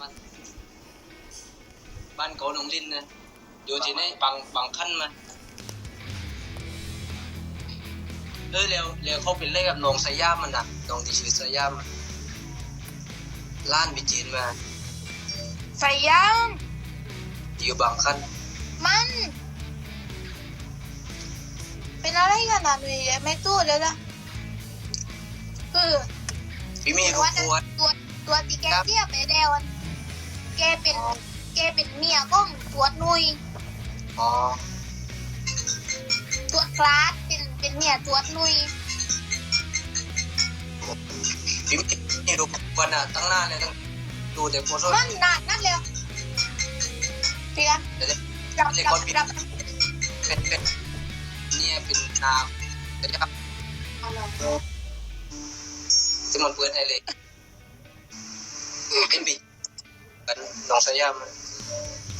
บ้านบ้านเขาหนองลินนะอยู่ที่นี่บางบางขั้นมาเออเร็วเร็วเขาเป็นเลขกับน้องสยามมันนะน้องที่ชื่อสยามอะล้านบิจีนมาสยามอยู่บางขั้นมัน เป็นอะไรกันอะหนุ่ยไม่ตู้เลยละคือพี่มีตัลูวกปวดตัวตัวที่แกครับเทียบไปแล้วอะ แกเป็นแกเป็นเมียของตัวหนุยอ๋อตัวคลาสเป็นเป็นเมียตัวหนุยพี่มีลูกปวดอะตั้งหน้าเลยตั้งดูแต่โฟโต้มันนานนั่นเลยเพียนเดี๋ยวรับเดี๋ยวรับก่อนปิดรับเป็นเป็นเนี่ยเป็นน้ำนะครับที่มันเปิดให้เลยเป็นบี กันน้องสยามอะ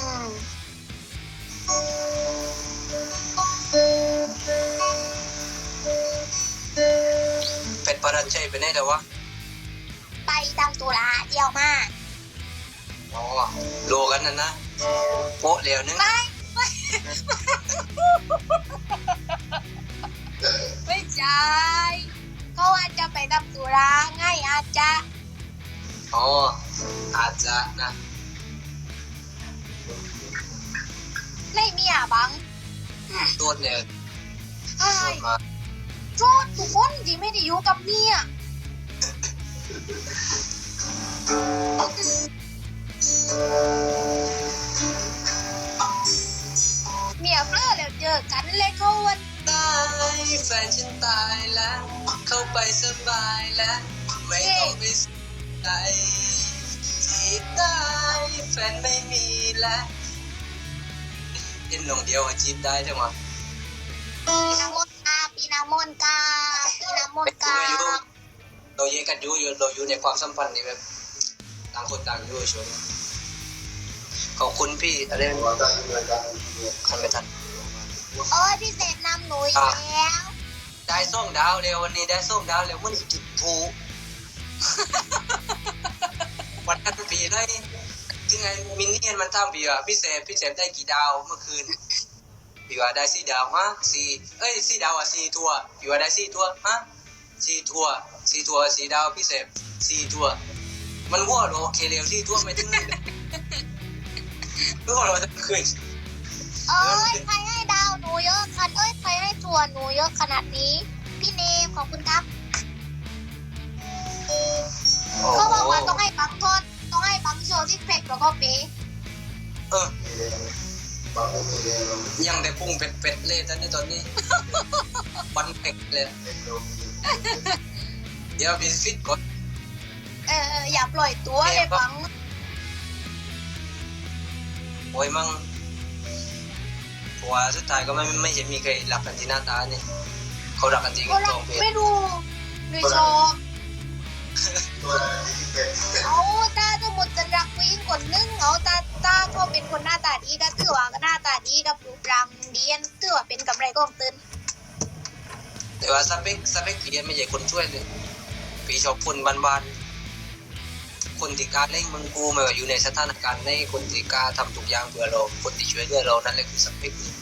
อืมเป็นปรัญชัยไปไหนแต่ว่าไปตามตุลาเดียวมาอ๋อโลกันนั่นนะโปะเหลวนึงไม่ไม่ไม่ใช่เขาอาจจะไปตามตุลาไง่ายอาจจะอ๋อ อาจจะนะ ไม่มีอะบังตัวเนี่ยใช่ตัวมาโทษทุกคนที่ไม่ได้อยู่กับเมียเมียเพื่อแล้วเจอกันเลยเขาวันตายแฟนฉันตายแล้ว เข้าไปสบายแล้ว ไม่ต้องไปสนใจที่ ตายแฟนไม่มีแล้วเล่นลงเดียวจีบได้ใช่ไหมปีนามนกาปีนามนกาปีนามนไม่การู้ไม่รู้เราแยกกันอยู่อยู่เราอยู่ในความสัมพันธ์นี่แบบต่างคนต่างอยู่ช่วงนี้ขอบคุณพี่อะไรคันไม่ทันโอ้ยพิเศษนำหนูอีกแล้วได้ส้มดาวเร็ววันนี้ได้ส้มดาวเร็วมันจุดผู วันนั้นปีได้ยังไงมินเนี่ยนมันทำปีอะพี่เซฟพี่เซฟได้กี่ดาวเมื่อคืนพี่ว่าได้สี่ดาวฮะสี่เอ้ยสี่ดาวอะสี่ตัวพี่ว่าได้สี่ตัวฮะสี่ตัวสี่ตัวสี่ดาวพี่เซฟสี่ตัว มันวัวหรอโอเคเร็วสี่ตัวไม่ถึงรู้เหรอจะคืนเอ้ยใครให้ดาวหนูเยอะคันเอ้ยใครให้ทัวหนูเยอะขนาดนี้ พี่เนมขอบคุณครับ เขาบอกว่าต้องให้บังโทษต้องให้บังโชว์ที่เพกแล้วก็เป๊ะเออยังได้พุ่งเป็ดเป็ดๆเลยตอนนี้ตอนนี้วันเป็ดเลยเดี๋ยวบินฟิตก่อนเอออย่าปล่อยตัวเลยบังโอ้ยมั่งเพราะว่าสุดท้ายก็ไม่ไม่จะมีใครรักกันที่หน้าตาเนี่ยเขารักกันที่ก็ตรัรกงเพศไม่รู้หนูชอบ เอาตาสมมติจะรักผู้หญิงคนนึงเอาตาตาก็เป็นคนหน้าตาดีก็ถือว่าหน้าตาดีกับรูปร่างดีอันถือว่าเป็นกำไรของตนแต่ว่าสเปคสเปคพี่ไม่ใช่คนช่วยเลยพี่ชอบคนบานๆคนที่การเล่นมึงกูไม่ว่าอยู่ในสถานการณ์ในคนที่กล้าทำทุกอย่างเพื่อเราคนที่ช่วยเหลือเรานั่นแหละคือสเปคพี่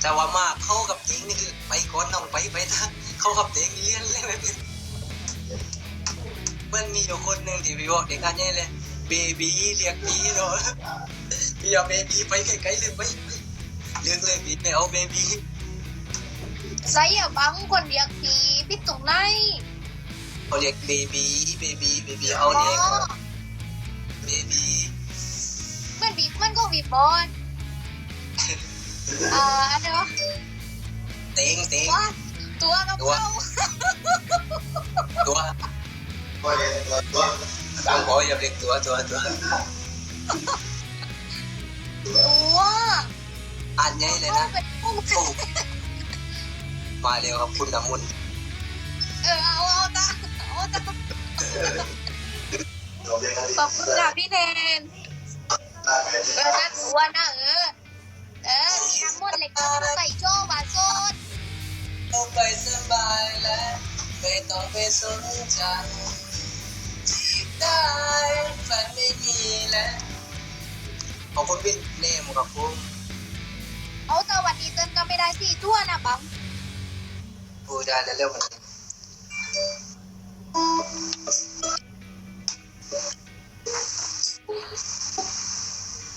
แต่ว่ามากเข้ากับเองนี่คือไปก่อนน้องไปไปทางเข้ากับเองเลี้ยนเลยไม่เป็น มันมีอยู่คนหนึ่งที่พี่บอกเด็กกันเนี่ยเลยเบบีเรียกพี่เนาะพี่เอาเบบีไปไกลๆเลยไปไปเรื่องเลยพี่ไม่เอาเบบีใส่อย่าบังคนเรียกปีพี่ตรงไหนเขาเรียกเบบีเบบีเบบีเอาเรียกเบบีมันบีมันก็บีบอลอ่าอันเนาะเต็งเต็งว่าตัวกับตัวเขาตัว ตามขออย่าเรียกตัวตัวตัวตัวอ่านใหญ่เลยนะมาเร็วครับคุณน้ำมุนเออเอาเอาตาเอาตาขอบคุณค่ะพี่เทนเออนั่นตัวนะเออ เออมีน้ำมันเลยก็ใส่โชว์บาโซดเอาไปสบายแล้วไม่ต้องไปสนใจ ได้แฟนไม่มีแล้อบคุณพี่เนมครับผมเอาแต่วันนี้เติ้ลก็ไม่ได้สี่ตัวนะบังพูดได้แล้วเรื่องมันนี้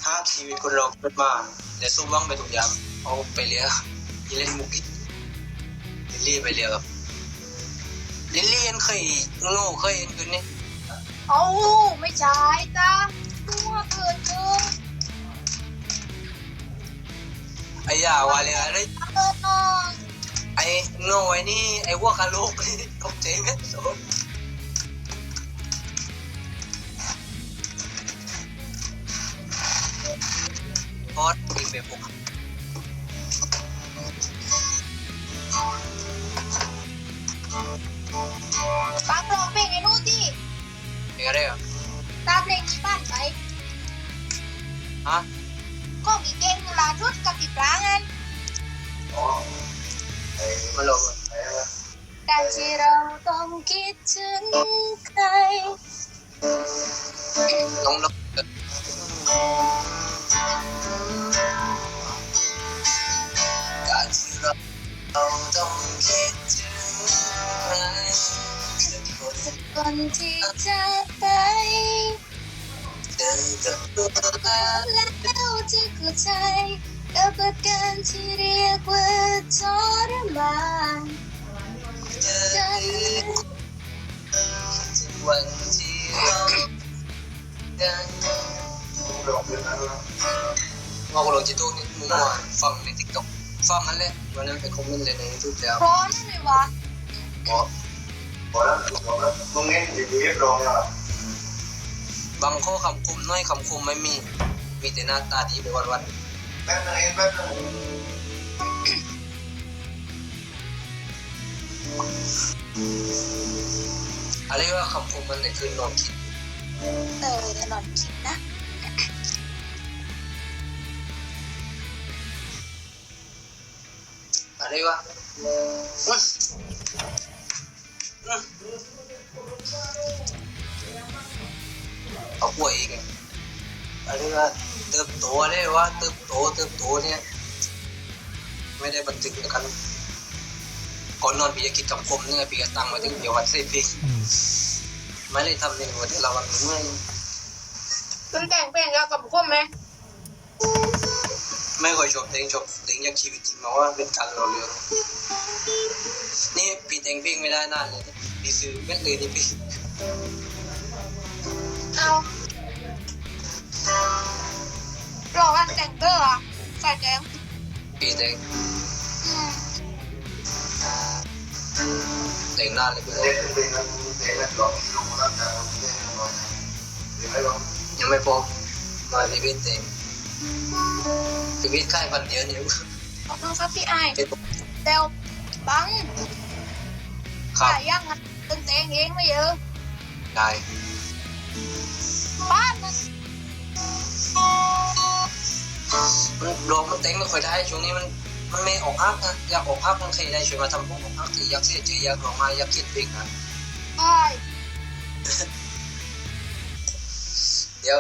ห้าชีวิตคนเราเกิดมาและสู้ว่างไปทุกอย่างเอาไปเลี้ยงยีเล่นมุกอีกลิลลี่ไปเลี้ยงครับลิลลี่เห็นเคยโง่เคยเห็นคืนนี้ เอาไม่ใช่จ้าตัวเกินเกินไอ้ยาว่าเลยอะไรเกินน้องไอ้โง่ไอ้นี่ไอ้พวกคารุกนี่ตกใจไหมโสมพอดกินไปพวกบั ฮะก็มีเกมลาชุดกับปีปลางันมาลงการที่เราต้องคิดถึงใครน้องนกการที่เราต้องคิดถึงใครจะคนสักคนที่จะไป เดินกับตัวเราแล้วจะเข้าใจกับอาการที่เรียกว่าทรมานวันที่เราได้ว่ากูลงจิตตู้นี่มึงว่าฟังในติ๊กต็อกฟังนั่นแหละวันนั้นไปคอมเมนต์เลยในยูทูบแล้วเพราะนั่นเลยวะบอกมึงเล่นดีดีรองอะ บางข้อคำคมน้อยคำคมไม่มี มีแต่หน้าตาดีไปวันวันแป๊บนึงเองแป๊บนึงๆอะไรว่าคำคมมันเนี่ยคือนอนคิด เออหนอนคิดนะอะไรวะอื้ออื้อ เอาป่วยอีกอะอะไรวะเติบโตอะไรวะเติบโตเติบโตเนี่ย ไม่ได้บันทึกแล้วกันก่อนนอนพี่จะคิดคำคมเนี่ยพี่ก็ตั้งไว้ถึงเดี๋ยววันเสร็จพี่ไม่ได้ทำในหัวแต่ละวันเมื่อยคุณแต่งเพลงแล้วกับคุ้มไหมไม่ค่อยชอบเพลงชอบเพลงอยากชีวิตจริงมาว่าเป็นการเราเรื่องนี่พี่แต่งเพลงไม่ได้นานเลยพี่ซื้อเม็ดเลยนี่พี่ เอารอวันแต่งเตอร์อะใส่แกงพี่แต่งอืมแต่งนานเลยพี่เล่นเป็นกันเล่นแบบลองลงรักกันเล่นลองเดี๋ยวไม่ลองยังไม่พอมาพี่พี่แต่งพี่พี่ใกล้วันเดียวเนี่ยขอบคุณครับพี่ไอายเป็นเดวบังครัขาบยยังอะเต้นแต่งเองไม่เยอะได้ มันลองมันแต่งไม่ค่อยได้ช่วงนี้มันมันไม่ออกฮักนะอยากออกฮักมันใครได้ช่วยมาทำพวกออกฮักที่อยากเสียใจอยากร้องไห้อยากเขียนเพลงนะใช่เดี๋ยว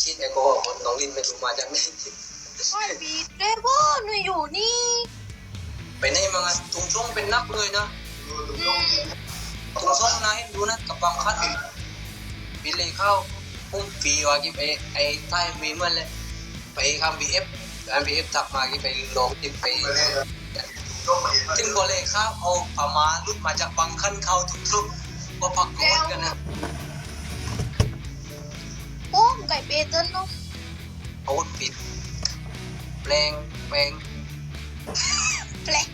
คิดแอลกอฮอล์คนน้องลินไม่รู้มาจากไหนใช่บีดเดวอหนูอยู่นี่ไปไหนมาไงถุงช่วงเป็นนักเลยนะอืมถุงช่วงนายดูนะกับบางคันปีเลยเข้าพุ่มปีว่ากี่ไปไอ้ใต้มีเหมือนเลย ไปคำบีเอฟการบีเอฟทักมากี่ไปลงที่ไปถึงบอเลยเข้าเอาผ้ามาลุดมาจากบางคันเข้าทุกทุกก็พักโกนกันนะโอ้ไก่เปเติ้ลเนาะโอ้ปิดแปลงแปลงแปลก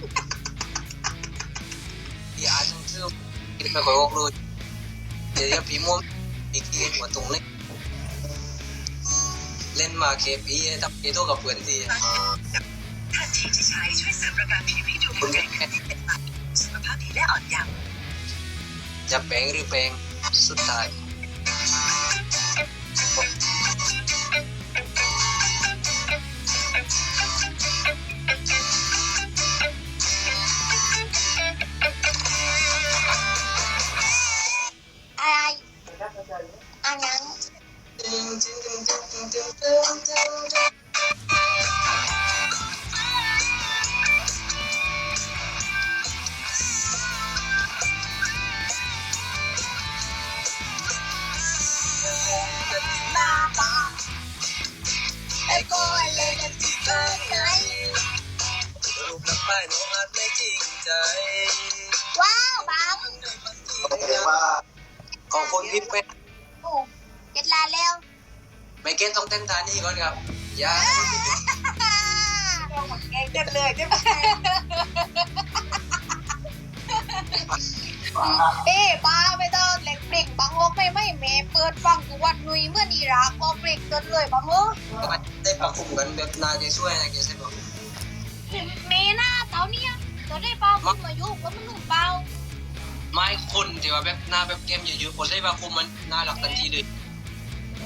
พี่อาจจะชื่อกินไม่ค่อยออกเลยเดี๋ยวพี่ม่วงอีกทีหัวตรงนี้ เล่นมาเคปีตับเอโต้กับเพื่อนทีทันทีที่ใช้ช่วยเสริมประการผิวให้ดูคุณแข็งแม่แรงเป็นตับสุขภาพดีและอ่อนเยาว์จะแปลงหรือแปลงสุดท้าย ว้าวบังเรียกว่าขอบคุณพี่เป็ดโอ้เจ็ด ลานแล้วไม่เก็ตต้องเต้นท่านี้ก่อนครับอย่าแกงกันเลยใช่ไหมเอ้ป้าไปเถอะเหล็กเปล่งบังโอกไม่ไม่เมเปิดฟังทุกวันนุยเมื่อนีรักก็เปล่งเกินเลยบังโอได้ประคุมกันแบบนาแกช่วยนะแกใช่ปะเมหน้าเต่าเนี่ยจะได้เปล่าคุณมายุว่ามันหนุ่มเปล่าไม่คนที่ว่าแบบหน้าแบบเกมเยอะๆคนใช้ประคุมมันน่ารักทันทีเลยแต่คนที่หน้าเรียวๆช่วยใช้ประคุมไม่ช่วยคนที่หน้าแบบผมผมประคุมนี่อยู่อย่างช่วยเลย